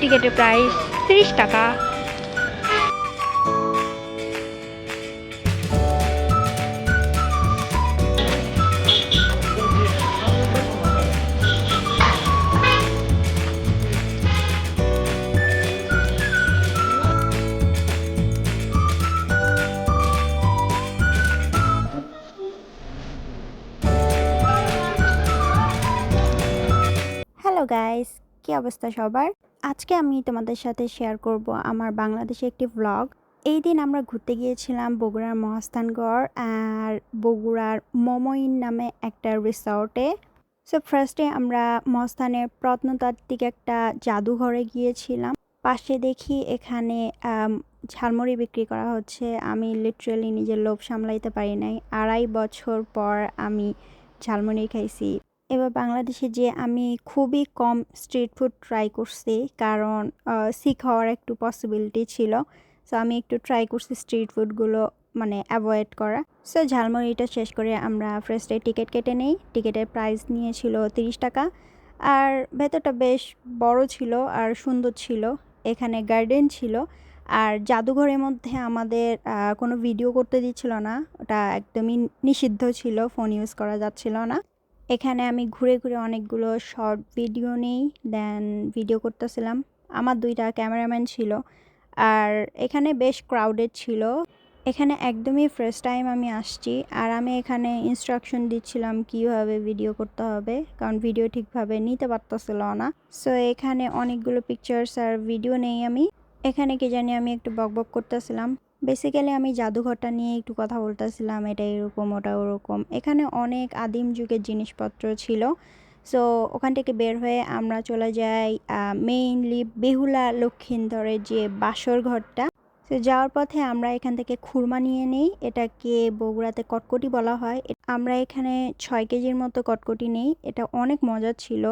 টিকেটের price তিরিশ টাকা। Hello guys, কি অবস্থা সবার? আজকে আমি তোমাদের সাথে শেয়ার করব আমার বাংলাদেশে একটি ভ্লগ এই দিন আমরা ঘুরতে গিয়েছিলাম বগুড়ার মহাস্থানগড় আর বগুড়ার মমইন নামে একটা রিসর্টে সো ফার্স্টে আমরা মহাস্থানের প্রত্নতাত্ত্বিক একটা জাদুঘরে গিয়েছিলাম। পাশে দেখি এখানে ঝালমুড়ি বিক্রি করা হচ্ছে। আমি লিটারেলি নিজের লোভ সামলাইতে পারি নাই। আড়াই বছর পর আমি ঝালমুড়ি খাইছি। এবার বাংলাদেশে যে আমি খুবই কম স্ট্রিট ফুড ট্রাই করছি, কারণ সিক হওয়ার একটু পসিবিলিটি ছিল। সো আমি একটু ট্রাই করছি স্ট্রিট ফুডগুলো মানে অ্যাভয়েড করা। সো ঝালমুড়িটা শেষ করে আমরা ফার্স্টে টিকিট কেটে নেই। টিকিটের প্রাইস নিয়েছিল তিরিশ টাকা। আর ভেতরটা বেশ বড় ছিল আর সুন্দর ছিল। এখানে গার্ডেন ছিল। আর জাদুঘরের মধ্যে আমাদের কোনো ভিডিও করতে দিচ্ছিল না। ওটা একদমই নিষিদ্ধ ছিল ফোন ইউজ করা যাচ্ছিল না। এখানে আমি ঘুরে ঘুরে অনেকগুলো শর্ট ভিডিও নেই দেন ভিডিও করতেছিলাম। আমার দুইটা ক্যামেরাম্যান ছিল আর এখানে বেশ ক্রাউডেড ছিল। এখানে একদমই ফার্স্ট টাইম আমি আসছি আর আমি এখানে ইনস্ট্রাকশন দিচ্ছিলাম কীভাবে ভিডিও করতে হবে, কারণ ভিডিও ঠিকভাবে নিতে পারতেছিল না। সো এখানে অনেকগুলো পিকচার্স আর ভিডিও নেই আমি। এখানে কি জানি আমি একটু বকবক করতেছিলাম। বেসিক্যালি আমি জাদুঘরটা নিয়ে একটু কথা বলতেছিলাম এটা এরকম, ওটা ওরকম। এখানে অনেক আদিম যুগের জিনিসপত্র ছিল। সো ওখান থেকে বের হয়ে আমরা চলে যাই মেইনলি বেহুলা লক্ষিন্দরের যে বাসর ঘরটা। তো যাওয়ার পথে আমরা এখান থেকে খুরমা নিয়ে নেই, এটাকে বগুড়াতে কটকটি বলা হয়। আমরা এখানে ছয় কেজির মতো কটকটি নেই, এটা অনেক মজার ছিল।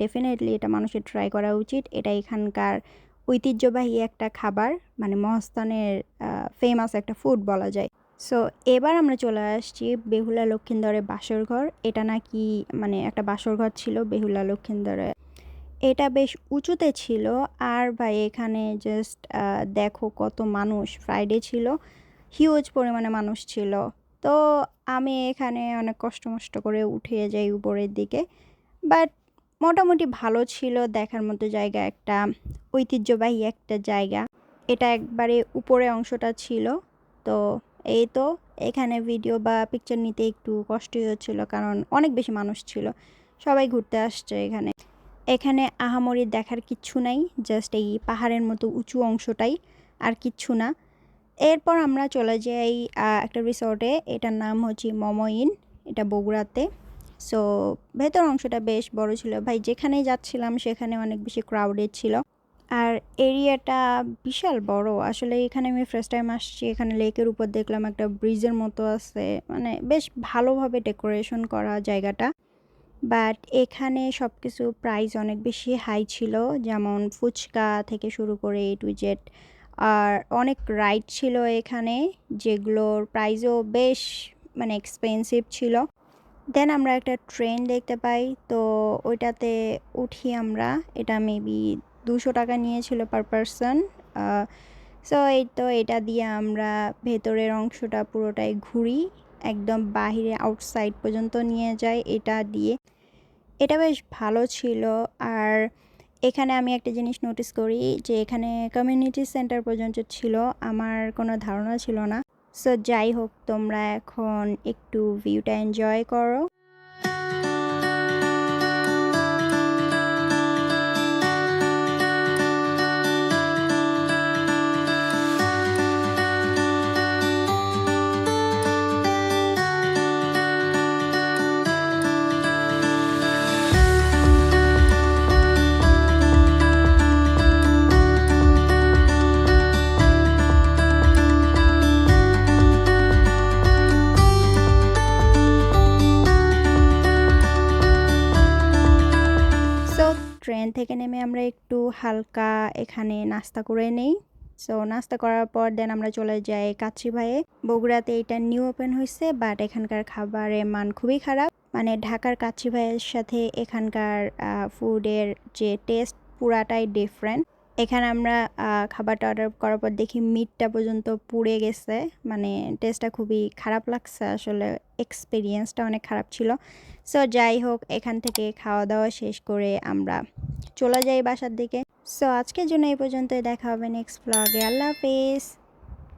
ডেফিনেটলি এটা মানুষের ট্রাই করা উচিত, এটা এখানকার ঐতিহ্যবাহী একটা খাবার মানে মহস্থানের ফেমাস একটা ফুড বলা যায়। সো এবার আমরা চলে আসছি বেহুলা লক্ষিন্দরের বাসর ঘর। এটা নাকি মানে একটা বাসর ঘর ছিল বেহুলা লক্ষিন্দরে এটা বেশ উঁচুতে ছিল আর ভাই এখানে জাস্ট দেখো কত মানুষ। ফ্রাইডে ছিল হিউজ পরিমাণে মানুষ ছিল। তো আমি এখানে অনেক কষ্ট মষ্ট করে উঠে যাই উপরের দিকে। বাট মোটামুটি ভালো ছিল, দেখার মতো জায়গা একটা, ঐতিহ্যবাহী একটা জায়গা। এটা একবারে উপরে অংশটা ছিল। তো এই তো, এখানে ভিডিও বা পিকচার নিতে একটু কষ্টই হচ্ছিল কারণ অনেক বেশি মানুষ ছিল। সবাই ঘুরতে আসছে এখানে। এখানে আহামরি দেখার কিচ্ছু নাই জাস্ট এই পাহাড়ের মতো উঁচু অংশটাই, আর কিচ্ছু না। এরপর আমরা চলে যাই একটা রিসর্টে এটার নাম হচ্ছে মমইন, এটা বগুড়াতে। সো ভেতর অংশটা বেশ বড় ছিল। ভাই, যেখানেই যাচ্ছিলাম, সেখানে অনেক বেশি ক্রাউডেড ছিল। আর এরিয়াটা বিশাল বড়। আসলে এখানে আমি ফার্স্ট টাইম আসছি। এখানে লেকের উপর দেখলাম একটা ব্রিজের মতো আছে। মানে বেশ ভালোভাবে ডেকোরেশন করা জায়গাটা। বাট এখানে সব কিছু প্রাইস অনেক বেশি হাই ছিল। যেমন ফুচকা থেকে শুরু করে এ টু জেড আর অনেক রাইড ছিল এখানে, যেগুলোর প্রাইসও বেশ মানে এক্সপেন্সিভ ছিল। দেন আমরা একটা ট্রেন দেখতে পাই। তো ওইটাতে উঠি আমরা। এটা মেবি দুশো টাকা নিয়েছিল পার পারসন সো এই তো এটা দিয়ে আমরা ভেতরের অংশটা পুরোটাই ঘুরি। একদম বাহিরে আউটসাইড পর্যন্ত নিয়ে যাই এটা দিয়ে। এটা বেশ ভালো ছিল। আর এখানে আমি একটা জিনিস নোটিস করি যে এখানে কমিউনিটি সেন্টার পর্যন্ত ছিল। আমার কোনো ধারণা ছিল না। সো যাই হোক তোমরা এখন একটু ভিউটা এনজয় করো। ট্রেন থেকে নেমে আমরা একটু হালকা এখানে নাস্তা করে নেই। সো নাস্তা করার পর দেন আমরা চলে যাই কাচ্চি ভাইয়ে বগুড়াতে এটা নিউ ওপেন হয়েছে বাট এখানকার খাবারের মান খুবই খারাপ। মানে ঢাকার কাচ্চি ভাইয়ের সাথে এখানকার ফুডের যে টেস্ট পুরাটাই ডিফারেন্ট এখানে আমরা খাবারটা অর্ডার করার পর দেখি মিটটা পর্যন্ত পুড়ে গেছে। মানে টেস্টটা খুবই খারাপ লাগছে, আসলে এক্সপিরিয়েন্সটা অনেক খারাপ ছিল। সো যাই হোক, এখান থেকে খাওয়া দাওয়া শেষ করে আমরা চলে যাই বাসার দিকে। সো আজকের জন্য এই পর্যন্তই, দেখা হবে নেক্সট ব্লগে আল্লাহ হাফিজ।